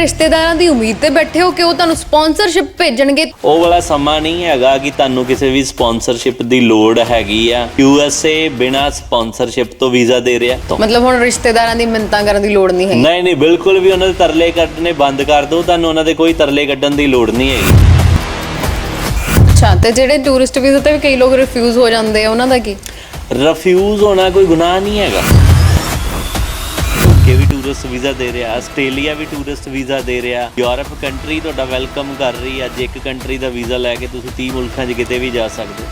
ਰਿਸ਼ਤੇਦਾਰਾਂ ਦੀ ਉਮੀਦ ਤੇ ਬੈਠੇ ਹੋ ਕਿ ਉਹ ਤੁਹਾਨੂੰ ਸਪਾਂਸਰਸ਼ਿਪ ਭੇਜਣਗੇ? ਉਹ ਵਾਲਾ ਸਮਾਂ ਨਹੀਂ ਹੈਗਾ ਕਿ ਤੁਹਾਨੂੰ ਕਿਸੇ ਵੀ ਸਪਾਂਸਰਸ਼ਿਪ ਦੀ ਲੋੜ ਹੈਗੀ ਆ। ਯੂਐਸਏ ਬਿਨਾ ਸਪਾਂਸਰਸ਼ਿਪ ਤੋਂ ਵੀਜ਼ਾ ਦੇ ਰਿਹਾ। ਤਾਂ ਮਤਲਬ ਹੁਣ ਰਿਸ਼ਤੇਦਾਰਾਂ ਦੀ ਮਿੰਤਾਂ ਕਰਨ ਦੀ ਲੋੜ ਨਹੀਂ ਹੈ ਨਹੀਂ ਨਹੀਂ ਬਿਲਕੁਲ ਵੀ ਉਹਨਾਂ ਦੇ ਤਰਲੇ ਕੱਢਣੇ ਬੰਦ ਕਰ ਦਿਓ ਤੁਹਾਨੂੰ ਉਹਨਾਂ ਦੇ ਕੋਈ ਤਰਲੇ ਕੱਢਣ ਦੀ ਲੋੜ ਨਹੀਂ ਹੈਗੀ। ਅੱਛਾ ਤੇ ਜਿਹੜੇ ਟੂਰਿਸਟ ਵੀਜ਼ਾ ਤੇ ਵੀ ਕਈ ਲੋਕ ਰਿਫਿਊਜ਼ ਹੋ ਜਾਂਦੇ ਆ ਉਹਨਾਂ ਦਾ ਕੀ? ਰਿਫਿਊਜ਼ ਹੋਣਾ ਕੋਈ ਗੁਨਾਹ ਨਹੀਂ ਹੈਗਾ। ਟੂਰਿਸਟ ਵੀਜ਼ਾ ਦੇ ਰਿਹਾ, ਆਸਟ੍ਰੇਲੀਆ ਵੀ ਟੂਰਿਸਟ ਵੀਜ਼ਾ ਦੇ ਰਿਹਾ, ਯੂਰਪ ਕੰਟਰੀ ਤੁਹਾਡਾ ਵੈਲਕਮ ਕਰ ਰਹੀ ਹੈ, ਅੱਜ ਇੱਕ ਕੰਟਰੀ ਦਾ ਵੀਜ਼ਾ ਲੈ ਕੇ ਤੁਸੀਂ 30 ਮੁਲਕਾਂ 'ਚ ਕਿਤੇ ਵੀ ਜਾ ਸਕਦੇ ਹੋ।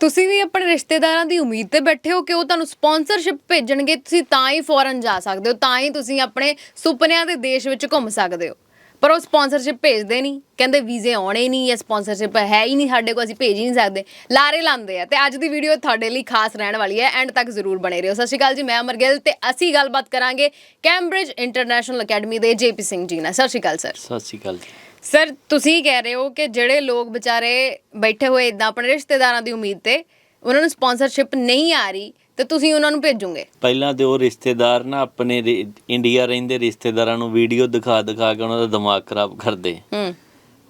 ਤੁਸੀਂ ਵੀ ਆਪਣੇ ਰਿਸ਼ਤੇਦਾਰਾਂ ਦੀ ਉਮੀਦ ਤੇ ਬੈਠੇ ਹੋ ਕਿ ਉਹ ਤੁਹਾਨੂੰ ਸਪਾਂਸਰਸ਼ਿਪ ਭੇਜਣਗੇ, ਤੁਸੀਂ ਤਾਂ ਹੀ ਫੋਰਨ ਜਾ ਸਕਦੇ ਹੋ, ਤਾਂ ਹੀ ਤੁਸੀਂ ਆਪਣੇ ਸੁਪਨਿਆਂ ਦੇ ਦੇਸ਼ ਵਿੱਚ ਘੁੰਮ ਸਕਦੇ ਹੋ। ਪਰ ਉਹ ਸਪਾਂਸਰਸ਼ਿਪ ਭੇਜਦੇ ਨਹੀਂ। ਕਹਿੰਦੇ ਵੀਜ਼ੇ ਆਉਣੇ ਨਹੀਂ ਜਾਂ ਸਪਾਂਸਰਸ਼ਿਪ ਹੈ ਹੀ ਨਹੀਂ ਸਾਡੇ ਕੋਲ ਅਸੀਂ ਭੇਜ ਹੀ ਨਹੀਂ ਸਕਦੇ। ਲਾਰੇ ਲਾਉਂਦੇ ਆ ਤੇ ਅੱਜ ਦੀ ਵੀਡੀਓ ਤੁਹਾਡੇ ਲਈ ਖਾਸ ਰਹਿਣ ਵਾਲੀ ਹੈ ਐਂਡ ਤੱਕ ਜ਼ਰੂਰ ਬਣੇ ਰਹੋ। ਸਤਿ ਸ਼੍ਰੀ ਅਕਾਲ ਜੀ ਮੈਂ ਅਮਰ ਗਿੱਲ ਤੇ ਅਸੀਂ ਗੱਲਬਾਤ ਕਰਾਂਗੇ ਕੈਂਬਰਿਜ ਇੰਟਰਨੈਸ਼ਨਲ ਅਕੈਡਮੀ ਦੇ ਜੇਪੀ ਸਿੰਘ ਜੀ ਨਾਲ। ਸਤਿ ਸ਼੍ਰੀ ਅਕਾਲ ਸਰ। ਸਤਿ ਸ਼੍ਰੀ ਅਕਾਲ ਜੀ। ਸਰ ਤੁਸੀਂ ਕਹਿ ਰਹੇ ਹੋ ਕਿ ਜਿਹੜੇ ਲੋਕ ਵਿਚਾਰੇ ਬੈਠੇ ਹੋਏ ਇਦਾਂ ਆਪਣੇ ਰਿਸ਼ਤੇਦਾਰਾਂ ਦੀ ਉਮੀਦ ਤੇ ਉਹਨਾਂ ਨੂੰ ਸਪਾਂਸਰਸ਼ਿਪ ਨਹੀਂ ਆ ਰਹੀ ਤੇ ਤੁਸੀਂ ਉਹਨਾਂ ਨੂੰ ਭੇਜੋਗੇ? ਪਹਿਲਾਂ ਤੇ ਉਹ ਰਿਸ਼ਤੇਦਾਰ ਨਾ ਆਪਣੇ ਰਿ- ਇੰਡੀਆ ਰਹਿੰਦੇ ਰਿਸ਼ਤੇਦਾਰਾਂ ਨੂੰ ਵੀਡੀਓ ਦਿਖਾ ਦਿਖਾ ਕੇ ਉਹਨਾਂ ਦਾ ਦਿਮਾਗ ਖਰਾਬ ਕਰਦੇ। ਹੂੰ।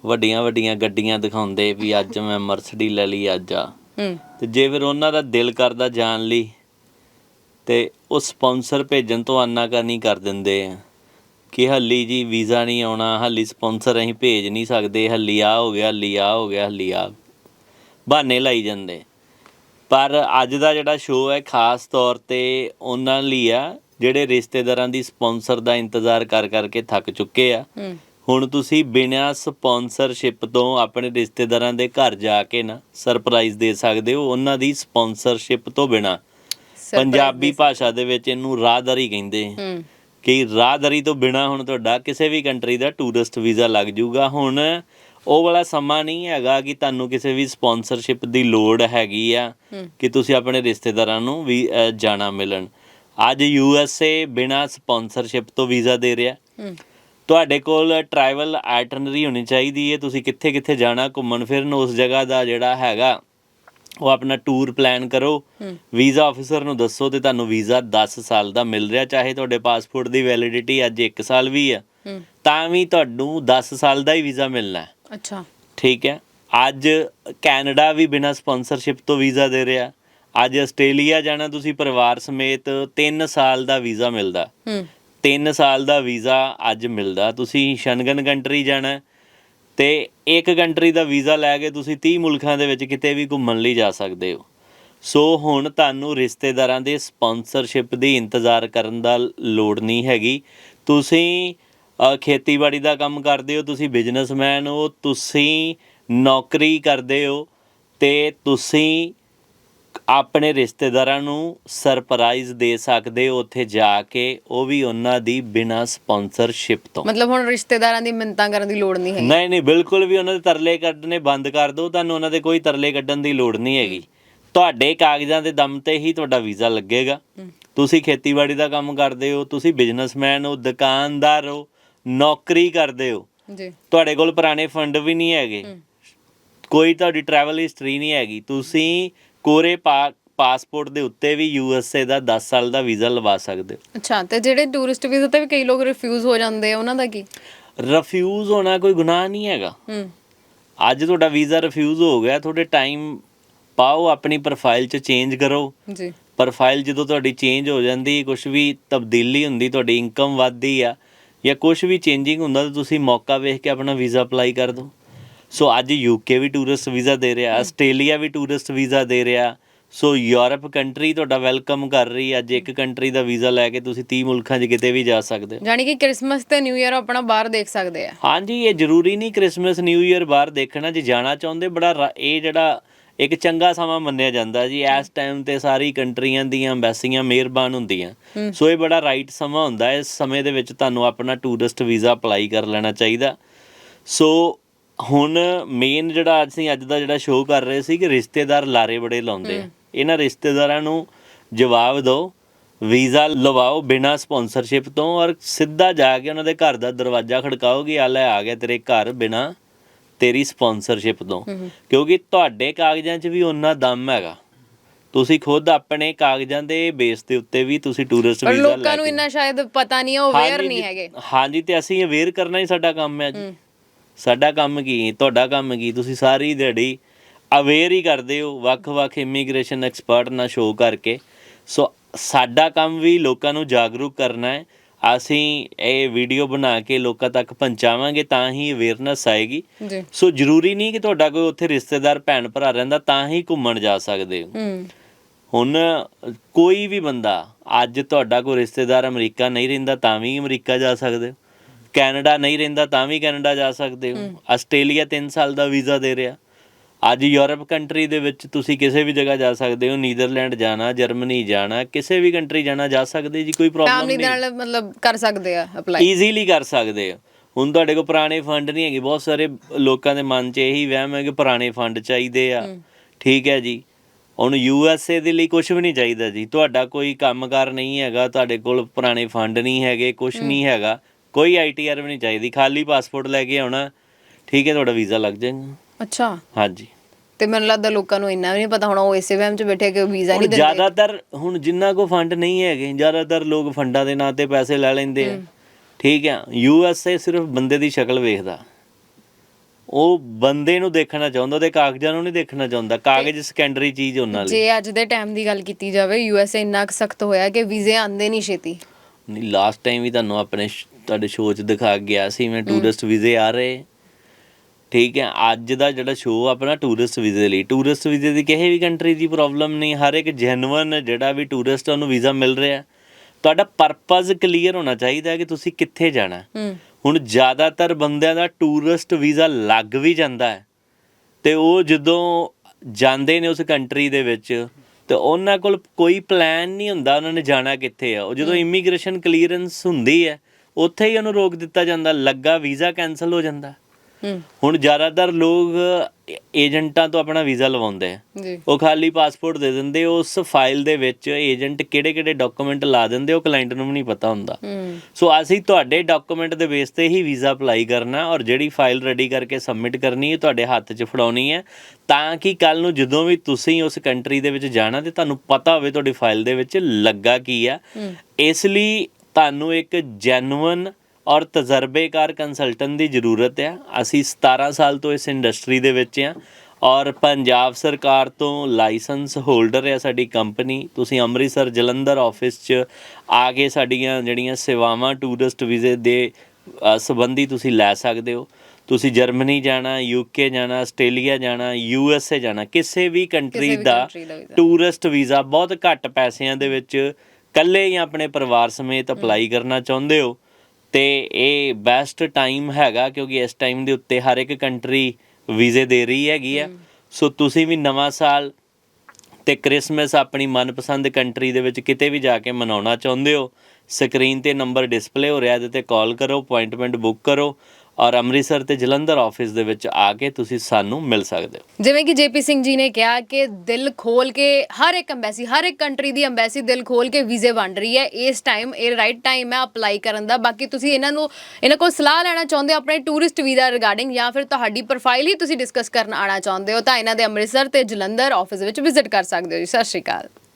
ਵੱਡੀਆਂ ਵੱਡੀਆਂ ਗੱਡੀਆਂ ਦਿਖਾਉਂਦੇ ਵੀ ਅੱਜ ਮੈਂ ਮਰਸਡੀ ਲੈ ਲਈ ਅੱਜ ਆ। ਹੂੰ। ਤੇ ਜੇ ਫਿਰ ਉਹਨਾਂ ਦਾ ਦਿਲ ਕਰਦਾ ਜਾਣ ਲਈ ਤੇ ਉਹ ਸਪਾਂਸਰ ਭੇਜਣ ਤੋਂ ਆਨਾਕਾਨੀ ਕਰ ਦਿੰਦੇ ਆ ਕਿ ਹੱਲੀ ਜੀ ਵੀਜ਼ਾ ਨਹੀਂ ਆਉਣਾ ਹੱਲੀ ਸਪਾਂਸਰ ਅਸੀਂ ਭੇਜ ਨਹੀਂ ਸਕਦੇ ਹੱਲੀ ਆ ਹੋ ਗਿਆ ਹੱਲੀ ਆ ਹੋ ਗਿਆ ਹੱਲੀ ਆ। ਬਹਾਨੇ ਲਾਈ ਜਾਂਦੇ। ਪਰ ਅੱਜ ਦਾ ਜਿਹੜਾ ਸ਼ੋਅ ਹੈ ਖਾਸ ਤੌਰ ਤੇ ਉਹਨਾਂ ਲਈ ਆ ਜਿਹੜੇ ਰਿਸ਼ਤੇਦਾਰਾਂ ਦੀ ਸਪਾਂਸਰ ਦਾ ਇੰਤਜ਼ਾਰ ਕਰ ਕਰਕੇ ਥੱਕ ਚੁੱਕੇ ਆ। ਹੁਣ ਤੁਸੀਂ ਬਿਨਾਂ ਸਪਾਂਸਰਸ਼ਿਪ ਤੋਂ ਆਪਣੇ ਰਿਸ਼ਤੇਦਾਰਾਂ ਦੇ ਘਰ ਜਾ ਕੇ ਨਾ ਸਰਪ੍ਰਾਈਜ਼ ਦੇ ਸਕਦੇ ਹੋ ਉਹਨਾਂ ਦੀ ਸਪਾਂਸਰਸ਼ਿਪ ਤੋਂ ਬਿਨਾਂ। ਪੰਜਾਬੀ ਭਾਸ਼ਾ ਦੇ ਵਿੱਚ ਇਹਨੂੰ ਰਾਹਦਰੀ ਕਹਿੰਦੇ ਆ। ਕਿ ਰਾਹਦਰੀ ਤੋਂ ਬਿਨਾ ਹੁਣ ਤੁਹਾਡਾ ਕਿਸੇ ਵੀ ਕੰਟਰੀ ਦਾ ਟੂਰਿਸਟ ਵੀਜ਼ਾ ਲੱਗ ਜਾਊਗਾ। ਹੁਣ ਉਹ ਵਾਲਾ ਸਮਾਂ ਨਹੀਂ ਹੈਗਾ ਕਿ ਤੁਹਾਨੂੰ ਕਿਸੇ ਵੀ ਸਪਾਂਸਰਸ਼ਿਪ ਦੀ ਲੋੜ ਹੈਗੀ ਆ। ਕਿ ਤੁਸੀਂ ਆਪਣੇ ਰਿਸ਼ਤੇਦਾਰਾਂ ਨੂੰ ਵੀ ਜਾਣਾ ਮਿਲਣ। ਅੱਜ ਯੂਐਸਏ ਬਿਨਾ ਸਪਾਂਸਰਸ਼ਿਪ ਤੋਂ ਵੀਜ਼ਾ ਦੇ ਰਿਹਾ। ਤੁਹਾਡੇ ਕੋਲ ਟਰੈਵਲ ਆਈਟਨਰੀ ਹੋਣੀ ਚਾਹੀਦੀ ਹੈ ਤੁਸੀਂ ਕਿੱਥੇ ਕਿੱਥੇ ਜਾਣਾ ਘੁੰਮਣ ਫਿਰਨ ਉਸ ਜਗ੍ਹਾ ਦਾ ਜਿਹੜਾ ਹੈਗਾ ਉਹ ਆਪਣਾ ਟੂਰ ਪਲਾਨ ਕਰੋ। ਵੀਜ਼ਾ ਆਫੀਸਰ ਨੂੰ ਦੱਸੋ ਤੇ ਤੁਹਾਨੂੰ ਵੀਜ਼ਾ 10 ਸਾਲ ਦਾ ਮਿਲ ਰਿਹਾ। ਚਾਹੇ ਤੁਹਾਡੇ ਪਾਸਪੋਰਟ ਦੀ ਵੈਲਿਡਿਟੀ ਅੱਜ 1 ਸਾਲ ਵੀ ਆ। ਤਾਂ ਵੀ ਤੁਹਾਨੂੰ 10 ਸਾਲ ਦਾ ਹੀ ਵੀਜ਼ਾ ਮਿਲਣਾ। ਹੈ ਅੱਛਾ। ਠੀਕ ਹੈ। ਅੱਜ ਕੈਨੇਡਾ ਵੀ ਬਿਨਾਂ ਸਪਾਂਸਰਸ਼ਿਪ ਤੋਂ ਵੀਜ਼ਾ ਦੇ ਰਿਹਾ। ਅੱਜ ਆਸਟ੍ਰੇਲੀਆ ਜਾਣਾ ਤੁਸੀਂ ਪਰਿਵਾਰ ਸਮੇਤ 3 ਸਾਲ ਦਾ ਵੀਜ਼ਾ ਮਿਲਦਾ। ਹੂੰ। 3 ਸਾਲ ਦਾ ਵੀਜ਼ਾ ਅੱਜ ਮਿਲਦਾ। ਤੁਸੀਂ ਸ਼ਨਗਨ ਕੰਟਰੀ ਜਾਣਾ ਤੇ ਇੱਕ ਕੰਟਰੀ ਦਾ ਵੀਜ਼ਾ ਲੈ ਕੇ ਤੁਸੀਂ 30 ਮੁਲਕਾਂ ਦੇ ਵਿੱਚ ਕਿਤੇ ਵੀ ਘੁੰਮਣ ਲਈ ਜਾ ਸਕਦੇ ਹੋ। ਸੋ ਹੁਣ ਤੁਹਾਨੂੰ ਰਿਸ਼ਤੇਦਾਰਾਂ ਦੇ ਸਪਾਂਸਰਸ਼ਿਪ ਦੀ ਇੰਤਜ਼ਾਰ ਕਰਨ ਦਾ ਲੋੜ ਨਹੀਂ ਹੈਗੀ। ਤੁਸੀਂ ਖੇਤੀਬਾੜੀ ਦਾ ਕੰਮ ਕਰਦੇ ਹੋ ਤੁਸੀਂ ਬਿਜ਼ਨਸਮੈਨ ਹੋ ਤੁਸੀਂ ਨੌਕਰੀ ਕਰਦੇ ਹੋ ਤੇ ਤੁਸੀਂ ਆਪਣੇ ਰਿਸ਼ਤੇਦਾਰਾਂ ਨੂੰ ਸਰਪ੍ਰਾਈਜ਼ ਦੇ ਸਕਦੇ ਹੋ ਉੱਥੇ ਜਾ ਕੇ ਉਹ ਵੀ ਉਹਨਾਂ ਦੀ ਬਿਨਾਂ ਸਪਾਂਸਰਸ਼ਿਪ ਤੋਂ। ਮਤਲਬ ਹੁਣ ਰਿਸ਼ਤੇਦਾਰਾਂ ਦੀ ਮਿੰਤਾਂ ਕਰਨ ਦੀ ਲੋੜ ਨਹੀਂ ਹੈ ਨਹੀਂ ਨਹੀਂ ਬਿਲਕੁਲ ਵੀ ਉਹਨਾਂ ਦੇ ਤਰਲੇ ਕੱਢਣੇ ਬੰਦ ਕਰ ਦਿਓ ਤੁਹਾਨੂੰ ਉਹਨਾਂ ਦੇ ਕੋਈ ਤਰਲੇ ਕੱਢਣ ਦੀ ਲੋੜ ਨਹੀਂ ਹੈਗੀ। ਤੁਹਾਡੇ ਕਾਗਜ਼ਾਂ ਦੇ ਦਮ ਤੇ ਹੀ ਤੁਹਾਡਾ ਵੀਜ਼ਾ ਲੱਗੇਗਾ। ਤੁਸੀਂ ਖੇਤੀਬਾੜੀ ਦਾ ਕੰਮ ਕਰਦੇ ਹੋ ਤੁਸੀਂ ਬਿਜ਼ਨਸਮੈਨ ਹੋ ਦੁਕਾਨਦਾਰ ਹੋ ਨੌਕਰੀ ਕਰਦੇ ਹੋ। ਜੀ। ਤੁਹਾਡੇ ਕੋਲ ਪੁਰਾਣੇ ਫੰਡ ਵੀ ਨਹੀਂ ਹੈਗੇ। ਕੋਈ ਤੁਹਾਡੀ ਟਰੈਵਲ ਹਿਸਟਰੀ ਨਹੀਂ ਹੈਗੀ। ਤੁਸੀਂ ਕੋਰੇ ਪਾਸਪੋਰਟ ਦੇ ਉੱਤੇ ਵੀ ਯੂਐਸਏ ਦਾ 10 ਸਾਲ ਦਾ ਵੀਜ਼ਾ ਲਵਾ ਸਕਦੇ ਹੋ। ਅੱਛਾ ਤੇ ਜਿਹੜੇ ਟੂਰਿਸਟ ਵੀਜ਼ਾ ਤੇ ਵੀ ਕਈ ਲੋਕ ਰਿਫਿਊਜ਼ ਹੋ ਜਾਂਦੇ ਆ ਉਹਨਾਂ ਦਾ ਕੀ? ਰਿਫਿਊਜ਼ ਹੋਣਾ ਕੋਈ ਗੁਨਾਹ ਨਹੀਂ ਹੈਗਾ। ਹੂੰ। ਅੱਜ ਤੁਹਾਡਾ ਵੀਜ਼ਾ ਰਿਫਿਊਜ਼ ਹੋ ਗਿਆ ਤੁਹਾਡੇ ਟਾਈਮ ਪਾਓ ਆਪਣੀ ਪ੍ਰੋਫਾਈਲ 'ਚ ਚੇਂਜ ਕਰੋ। ਜੀ। ਪ੍ਰੋਫਾਈਲ ਜਦੋਂ ਤੁਹਾਡੀ ਚੇਂਜ ਹੋ ਜਾਂਦੀ ਕੁਝ ਵੀ ਤਬਦੀਲੀ ਹੁੰਦੀ ਤੁਹਾਡੀ ਇਨਕਮ ਵੱਧਦੀ ਆ ਜਾਂ ਕੁਝ ਵੀ ਚੇਂਜਿੰਗ ਹੁੰਦਾ ਤਾਂ ਤੁਸੀਂ ਮੌਕਾ ਵੇਖ ਕੇ ਆਪਣਾ ਵੀਜ਼ਾ ਅਪਲਾਈ ਕਰ ਦਿਓ। ਸੋ ਅੱਜ ਯੂਕੇ ਵੀ ਟੂਰਿਸਟ ਵੀਜ਼ਾ ਦੇ ਰਿਹਾ ਆਸਟ੍ਰੇਲੀਆ ਵੀ ਟੂਰਿਸਟ ਵੀਜ਼ਾ ਦੇ ਰਿਹਾ। ਸੋ ਯੂਰਪ ਕੰਟਰੀ ਤੁਹਾਡਾ ਵੈਲਕਮ ਕਰ ਰਹੀ ਅੱਜ ਇੱਕ ਕੰਟਰੀ ਦਾ ਵੀਜ਼ਾ ਲੈ ਕੇ ਤੁਸੀਂ 30 ਮੁਲਕਾਂ 'ਚ ਕਿਤੇ ਵੀ ਜਾ ਸਕਦੇ ਹੋ। ਜਾਨੀ ਕਿ ਕ੍ਰਿਸਮਸ ਤੇ ਨਿਊ ਇਅਰ ਆਪਣਾ ਬਾਹਰ ਦੇਖ ਸਕਦੇ ਆ। ਹਾਂਜੀ ਇਹ ਜ਼ਰੂਰੀ ਨਹੀਂ ਕ੍ਰਿਸਮਸ ਨਿਊ ਇਅਰ ਬਾਹਰ ਦੇਖਣਾ। ਜੇ ਜਾਣਾ ਚਾਹੁੰਦੇ ਬੜਾ ਇਹ ਜਿਹੜਾ ਇੱਕ ਚੰਗਾ ਸਮਾਂ ਮੰਨਿਆ ਜਾਂਦਾ ਜੀ। ਇਸ ਟਾਈਮ ਤੇ ਸਾਰੀ ਕੰਟਰੀਆਂ ਦੀਆਂ ਐਮਬੈਸੀਆਂ ਮਿਹਰਬਾਨ ਹੁੰਦੀਆਂ। ਸੋ ਇਹ ਬੜਾ ਰਾਈਟ ਸਮਾਂ ਹੁੰਦਾ। ਹੈ ਇਸ ਸਮੇਂ ਦੇ ਵਿੱਚ ਤੁਹਾਨੂੰ ਆਪਣਾ ਟੂਰਿਸਟ ਵੀਜ਼ਾ ਅਪਲਾਈ ਕਰ ਲੈਣਾ ਚਾਹੀਦਾ। ਸੋ ਹੁਣ ਮੇਨ ਜਿਹੜਾ ਅਸੀਂ ਅੱਜ ਦਾ ਜਿਹੜਾ ਸ਼ੋਅ ਕਰ ਰਹੇ ਸੀ ਕਿ ਰਿਸ਼ਤੇਦਾਰ ਲਾਰੇ ਬੜੇ ਲਾਉਂਦੇ ਆ। ਇਹਨਾਂ ਰਿਸ਼ਤੇਦਾਰਾਂ ਨੂੰ ਜਵਾਬ ਦਿਓ ਵੀਜ਼ਾ ਲਵਾਓ ਬਿਨਾਂ ਸਪਾਂਸਰਸ਼ਿਪ ਤੋਂ ਔਰ ਸਿੱਧਾ ਜਾ ਕੇ ਉਹਨਾਂ ਦੇ ਘਰ ਦਾ ਦਰਵਾਜ਼ਾ ਖੜਕਾਓਗੇ ਆ ਲੈ ਆ ਗਿਆ ਤੇਰੇ ਘਰ ਬਿਨਾਂ ਤੇਰੀ ਸਪਾਂਸਰਸ਼ਿਪ ਤੋਂ। ਕਿਉਂਕਿ ਤੁਹਾਡੇ ਕਾਗਜ਼ਾਂ 'ਚ ਵੀ ਉਹਨਾਂ ਦਮ ਹੈਗਾ। ਤੁਸੀਂ ਖੁਦ ਆਪਣੇ ਕਾਗਜ਼ਾਂ ਦੇ ਬੇਸ ਦੇ ਉੱਤੇ ਵੀ ਤੁਸੀਂ ਟੂਰਿਸਟ ਵੀਜ਼ਾ ਲੈ ਲੋਕਾਂ ਨੂੰ ਇੰਨਾ ਸ਼ਾਇਦ ਪਤਾ ਨਹੀਂ ਉਹ ਅਵੇਅਰ ਨਹੀਂ ਹੈਗੇ। ਹਾਂਜੀ ਤੇ ਅਸੀਂ ਅਵੇਅਰ ਕਰਨਾ ਹੀ ਸਾਡਾ ਕੰਮ ਹੈ ਜੀ। ਸਾਡਾ ਕੰਮ ਕੀ? ਤੁਹਾਡਾ ਕੰਮ ਕੀ? ਤੁਸੀਂ ਸਾਰੀ ਦਿਹਾੜੀ ਅਵੇਅਰ ਹੀ ਕਰਦੇ ਹੋ ਵੱਖ-ਵੱਖ ਇਮੀਗ੍ਰੇਸ਼ਨ ਐਕਸਪਰਟ ਨਾਲ ਸ਼ੋਅ ਕਰਕੇ। ਸੋ ਸਾਡਾ ਕੰਮ ਵੀ ਲੋਕਾਂ ਨੂੰ ਜਾਗਰੂਕ ਕਰਨਾ ਹੈ। ਅਸੀਂ ਇਹ ਵੀਡੀਓ ਬਣਾ ਕੇ ਲੋਕਾਂ ਤੱਕ ਪਹੁੰਚਾਵਾਂਗੇ ਤਾਂ ਹੀ ਅਵੇਅਰਨੈਸ ਆਏਗੀ। ਜੀ। ਸੋ ਜ਼ਰੂਰੀ ਨਹੀਂ ਕਿ ਤੁਹਾਡਾ ਕੋਈ ਉੱਥੇ ਰਿਸ਼ਤੇਦਾਰ ਭੈਣ ਭਰਾ ਰਹਿੰਦਾ ਤਾਂ ਹੀ ਘੁੰਮਣ ਜਾ ਸਕਦੇ ਹੋ। ਹੂੰ। ਹੁਣ ਕੋਈ ਵੀ ਬੰਦਾ ਅੱਜ ਤੁਹਾਡਾ ਕੋਈ ਰਿਸ਼ਤੇਦਾਰ ਅਮਰੀਕਾ ਨਹੀਂ ਰਹਿੰਦਾ ਤਾਂ ਵੀ ਅਮਰੀਕਾ ਜਾ ਸਕਦੇ ਹੋ। ਕੈਨੇਡਾ ਨਹੀਂ ਰਹਿੰਦਾ ਤਾਂ ਵੀ ਕੈਨੇਡਾ ਜਾ ਸਕਦੇ ਹੋ। ਆਸਟ੍ਰੇਲੀਆ 3 ਸਾਲ ਦਾ ਵੀਜ਼ਾ ਦੇ ਰਿਹਾ। ਅੱਜ ਯੂਰਪ ਕੰਟਰੀ ਦੇ ਵਿੱਚ ਤੁਸੀਂ ਕਿਸੇ ਵੀ ਜਗ੍ਹਾ ਜਾ ਸਕਦੇ ਹੋ ਨੀਦਰਲੈਂਡ ਜਾਣਾ ਜਰਮਨੀ ਜਾਣਾ ਕਿਸੇ ਵੀ ਕੰਟਰੀ ਜਾਣਾ ਜਾ ਸਕਦੇ ਜੀ ਕੋਈ ਪ੍ਰੋਬਲਮ ਫੈਮਿਲੀ ਨਹੀਂ। ਨਾਲ ਮਤਲਬ ਕਰ ਸਕਦੇ ਆ ਅਪਲਾਈ ਈਜ਼ੀਲੀ ਕਰ ਸਕਦੇ ਹੋ ਹੁਣ ਤੁਹਾਡੇ ਕੋਲ ਪੁਰਾਣੇ ਫੰਡ ਨਹੀਂ ਹੈਗੇ ਬਹੁਤ ਸਾਰੇ ਲੋਕਾਂ ਦੇ ਮਨ 'ਚ ਇਹੀ ਵਹਿਮ ਹੈ ਕਿ ਪੁਰਾਣੇ ਫੰਡ ਚਾਹੀਦੇ ਆ। ਠੀਕ ਹੈ ਜੀ। ਹੁਣ ਯੂ ਐਸ ਏ ਦੇ ਲਈ ਕੁਝ ਵੀ ਨਹੀਂ ਚਾਹੀਦਾ ਜੀ। ਤੁਹਾਡਾ ਕੋਈ ਕੰਮਕਾਰ ਨਹੀਂ ਹੈਗਾ ਤੁਹਾਡੇ ਕੋਲ ਪੁਰਾਣੇ ਫੰਡ ਨਹੀਂ ਹੈਗੇ ਕੁਝ ਨਹੀਂ ਹੈਗਾ। ਕੋਈ ਆਈਟੀਆਰ ਵੀ ਨਹੀਂ ਚਾਹੀਦੀ। ਖਾਲੀ ਪਾਸਪੋਰਟ ਲੈ ਕੇ ਆਉਣਾ। ਠੀਕ ਹੈ ਤੁਹਾਡਾ ਵੀਜ਼ਾ ਲੱਗ ਜਾਏਗਾ। ਅੱਛਾ। ਹਾਂਜੀ। ਤੇ ਮੈਨੂੰ ਲੱਗਦਾ ਲੋਕਾਂ ਨੂੰ ਇੰਨਾ ਵੀ ਨਹੀਂ ਪਤਾ ਹੋਣਾ ਉਹ ਇਸੇ ਵਹਿਮ 'ਚ ਬੈਠੇ ਕਿ ਵੀਜ਼ਾ ਹੁਣ ਨਹੀਂ ਦਿੰਦੇ। ਜ਼ਿਆਦਾਤਰ ਹੁਣ ਜਿੰਨਾ ਕੋ ਫੰਡ ਨਹੀਂ ਹੈਗੇ ਜ਼ਿਆਦਾਤਰ ਲੋਕ ਫੰਡਾਂ ਦੇ ਨਾਂ ਤੇ ਪੈਸੇ ਲੈ ਲੈਂਦੇ ਆ। ਠੀਕ ਹੈ ਯੂ ਐਸ ਏ ਸਿਰਫ ਬੰਦੇ ਦੀ ਸ਼ਕਲ ਵੇਖਦਾ। ਉਹ ਬੰਦੇ ਨੂੰ ਦੇਖਣਾ ਚਾਹੁੰਦਾ ਉਹਦੇ ਕਾਗਜ਼ਾਂ ਨੂੰ ਨਹੀਂ ਦੇਖਣਾ ਚਾਹੁੰਦਾ। ਕਾਗਜ਼ ਸੈਕੰਡਰੀ ਚੀਜ਼ ਉਹਨਾਂ ਲਈ। ਜੇ ਅੱਜ ਦੇ ਟਾਈਮ ਦੀ ਗੱਲ ਕੀਤੀ ਜਾਵੇ ਯੂ ਐਸ ਏ ਇੰਨਾ ਸਖਤ ਹੋਇਆ ਕਿ ਵੀਜ਼ੇ ਆਂਦੇ ਨਹੀਂ ਛੇਤੀ। ਨਹੀਂ ਲਾਸਟ ਟਾਈਮ ਵੀ ਤੁਹਾਨੂੰ ਆਪਣੇ ਸ਼- ਤੁਹਾਡੇ ਸ਼ੋਅ 'ਚ ਦਿਖਾ ਕੇ ਗਿਆ ਸੀ ਮੈਂ ਟੂਰਿਸਟ ਵੀਜ਼ੇ ਆ ਰਹੇ। ਠੀਕ ਹੈ ਅੱਜ ਦਾ ਜਿਹੜਾ ਸ਼ੋਅ ਆਪਣਾ ਟੂਰਿਸਟ ਵੀਜ਼ੇ ਲਈ। ਟੂਰਿਸਟ ਵੀਜ਼ੇ ਦੀ ਕਿਸੇ ਵੀ ਕੰਟਰੀ ਦੀ ਪ੍ਰੋਬਲਮ ਨਹੀਂ ਹਰ ਇੱਕ ਜੈਨੂਇਨ ਜਿਹੜਾ ਵੀ ਟੂਰਿਸਟ ਉਹਨੂੰ ਵੀਜ਼ਾ ਮਿਲ ਰਿਹਾ। ਤੁਹਾਡਾ ਪਰਪਸ ਕਲੀਅਰ ਹੋਣਾ ਚਾਹੀਦਾ ਕਿ ਤੁਸੀਂ ਕਿੱਥੇ ਜਾਣਾ ਹੁਣ ਜ਼ਿਆਦਾਤਰ ਬੰਦਿਆਂ ਦਾ ਟੂਰਿਸਟ ਵੀਜ਼ਾ ਲੱਗ ਵੀ ਜਾਂਦਾ ਹੈ। ਤੇ ਉਹ ਜਦੋਂ ਜਾਂਦੇ ਨੇ ਉਸ ਕੰਟਰੀ ਦੇ ਵਿੱਚ ਤੇ ਉਹਨਾਂ ਕੋਲ ਕੋਈ ਪਲਾਨ ਨਹੀਂ ਹੁੰਦਾ ਉਹਨਾਂ ਨੇ ਜਾਣਾ ਕਿੱਥੇ ਆ। ਉਹ ਜਦੋਂ ਇਮੀਗ੍ਰੇਸ਼ਨ ਕਲੀਅਰੈਂਸ ਹੁੰਦੀ ਹੈ ਉੱਥੇ ਹੀ ਉਹਨੂੰ ਰੋਕ ਦਿੱਤਾ ਜਾਂਦਾ ਲੱਗਾ ਵੀਜ਼ਾ ਕੈਨਸਲ ਹੋ ਜਾਂਦਾ। ਹੁਣ ਜ਼ਿਆਦਾਤਰ ਲੋਕ ਏਜੰਟਾਂ ਤੋਂ ਆਪਣਾ ਵੀਜ਼ਾ ਲਵਾਉਂਦੇ ਆ। ਉਹ ਖਾਲੀ ਪਾਸਪੋਰਟ ਦੇ ਦਿੰਦੇ ਉਸ ਫਾਈਲ ਦੇ ਵਿੱਚ ਏਜੰਟ ਕਿਹੜੇ-ਕਿਹੜੇ ਡਾਕੂਮੈਂਟ ਲਾ ਦਿੰਦੇ ਉਹ ਕਲਾਇੰਟ ਨੂੰ ਵੀ ਨਹੀਂ ਪਤਾ ਹੁੰਦਾ। ਸੋ ਅਸੀਂ ਤੁਹਾਡੇ ਡਾਕੂਮੈਂਟ ਦੇ ਬੇਸ ਤੇ ਹੀ ਵੀਜ਼ਾ ਅਪਲਾਈ ਕਰਨਾ ਔਰ ਜਿਹੜੀ ਫਾਈਲ ਰੈਡੀ ਕਰਕੇ ਸਬਮਿਟ ਕਰਨੀ ਹੈ ਤੁਹਾਡੇ ਹੱਥ 'ਚ ਫੜਾਉਣੀ ਹੈ। ਤਾਂ ਕਿ ਕੱਲ ਨੂੰ ਜਦੋਂ ਵੀ ਤੁਸੀਂ ਉਸ ਕੰਟਰੀ ਦੇ ਵਿੱਚ ਜਾਣਾ ਤੇ ਤੁਹਾਨੂੰ ਪਤਾ ਹੋਵੇ ਤੁਹਾਡੀ ਫਾਈਲ ਦੇ ਵਿੱਚ ਲੱਗਾ ਕੀ ਆ। ਇਸ ਲਈ ਤੁਹਾਨੂੰ ਇੱਕ ਜੈਨੂਇਨ ਔਰ ਤਜਰਬੇਕਾਰ ਕੰਸਲਟੈਂਟ ਦੀ ਜ਼ਰੂਰਤ ਹੈ ਅਸੀਂ 17 ਸਾਲ ਤੋਂ ਇਸ ਇੰਡਸਟਰੀ ਦੇ ਵਿੱਚ ਆ ਔਰ ਪੰਜਾਬ ਸਰਕਾਰ ਤੋਂ ਲਾਇਸੈਂਸ ਹੋਲਡਰ ਹੈ ਸਾਡੀ ਕੰਪਨੀ ਤੁਸੀਂ ਅੰਮ੍ਰਿਤਸਰ ਜਲੰਧਰ ਆਫਿਸ 'ਚ ਆ ਕੇ ਸਾਡੀਆਂ ਜਿਹੜੀਆਂ ਸੇਵਾਵਾਂ ਟੂਰਿਸਟ ਵੀਜ਼ੇ ਦੇ ਸੰਬੰਧੀ ਤੁਸੀਂ ਲੈ ਸਕਦੇ ਹੋ। ਤੁਸੀਂ ਜਰਮਨੀ ਜਾਣਾ ਯੂਕੇ ਜਾਣਾ ਆਸਟ੍ਰੇਲੀਆ ਜਾਣਾ ਯੂ ਐਸ ਏ ਜਾਣਾ ਕਿਸੇ ਵੀ ਕੰਟਰੀ ਦਾ। ਟੂਰਿਸਟ ਵੀਜ਼ਾ ਬਹੁਤ ਘੱਟ ਪੈਸਿਆਂ ਦੇ ਵਿੱਚ ਇਕੱਲੇ ਜਾਂ ਆਪਣੇ ਪਰਿਵਾਰ ਸਮੇਤ ਅਪਲਾਈ ਕਰਨਾ ਚਾਹੁੰਦੇ ਹੋ। ਤੇ ਇਹ ਬੈਸਟ ਟਾਈਮ ਹੈਗਾ ਕਿਉਂਕਿ ਇਸ ਟਾਈਮ ਦੇ ਉੱਤੇ ਹਰ ਇੱਕ ਕੰਟਰੀ ਵੀਜ਼ੇ ਦੇ ਰਹੀ ਹੈਗੀ ਆ। ਸੋ ਤੁਸੀਂ ਵੀ ਨਵਾਂ ਸਾਲ ਤੇ ਕ੍ਰਿਸਮਸ ਆਪਣੀ ਮਨਪਸੰਦ ਕੰਟਰੀ ਦੇ ਵਿੱਚ ਕਿਤੇ ਵੀ ਜਾ ਕੇ ਮਨਾਉਣਾ ਚਾਹੁੰਦੇ ਹੋ ਸਕਰੀਨ ਤੇ ਨੰਬਰ ਡਿਸਪਲੇ ਹੋ ਰਿਹਾ ਇਹਦੇ ਤੇ ਕਾਲ ਕਰੋ ਅਪਾਇੰਟਮੈਂਟ ਬੁੱਕ ਕਰੋ। ਔਰ ਅੰਮ੍ਰਿਤਸਰ ਤੇ ਜਲੰਧਰ ਆਫਿਸ ਦੇ ਵਿੱਚ ਆ ਕੇ ਤੁਸੀਂ ਸਾਨੂੰ ਮਿਲ ਸਕਦੇ ਹੋ। ਜਿਵੇਂ ਕਿ ਜੇਪੀ ਸਿੰਘ ਜੀ ਨੇ ਕਿਹਾ ਕਿ ਦਿਲ ਖੋਲ ਕੇ ਹਰ ਇੱਕ ਐਮਬੈਸੀ ਹਰ ਇੱਕ ਕੰਟਰੀ ਦੀ ਐਮਬੈਸੀ ਦਿਲ ਖੋਲ ਕੇ ਵੀਜ਼ੇ ਵੰਡ ਰਹੀ ਹੈ। ਇਸ ਟਾਈਮ ਇਹ ਰਾਈਟ ਟਾਈਮ ਹੈ ਅਪਲਾਈ ਕਰਨ ਦਾ। ਬਾਕੀ ਤੁਸੀਂ ਇਹਨਾਂ ਨੂੰ, ਇਹਨਾਂ ਕੋਲ ਸਲਾਹ ਲੈਣਾ ਚਾਹੁੰਦੇ ਹੋ ਆਪਣੇ ਟੂਰਿਸਟ ਵੀਜ਼ਾ ਰਿਗਾਰਡਿੰਗ ਜਾਂ ਫਿਰ ਤੁਹਾਡੀ ਪ੍ਰੋਫਾਈਲ ਹੀ ਤੁਸੀਂ ਡਿਸਕਸ ਕਰਨ ਆਣਾ ਚਾਹੁੰਦੇ ਹੋ ਤਾਂ ਇਹਨਾਂ ਦੇ ਅੰਮ੍ਰਿਤਸਰ ਤੇ ਜਲੰਧਰ ਆਫਿਸ ਵਿੱਚ ਵਿਜ਼ਿਟ ਕਰ ਸਕਦੇ ਹੋ ਜੀ। ਸਤਿ ਸ਼੍ਰੀ ਅਕਾਲ।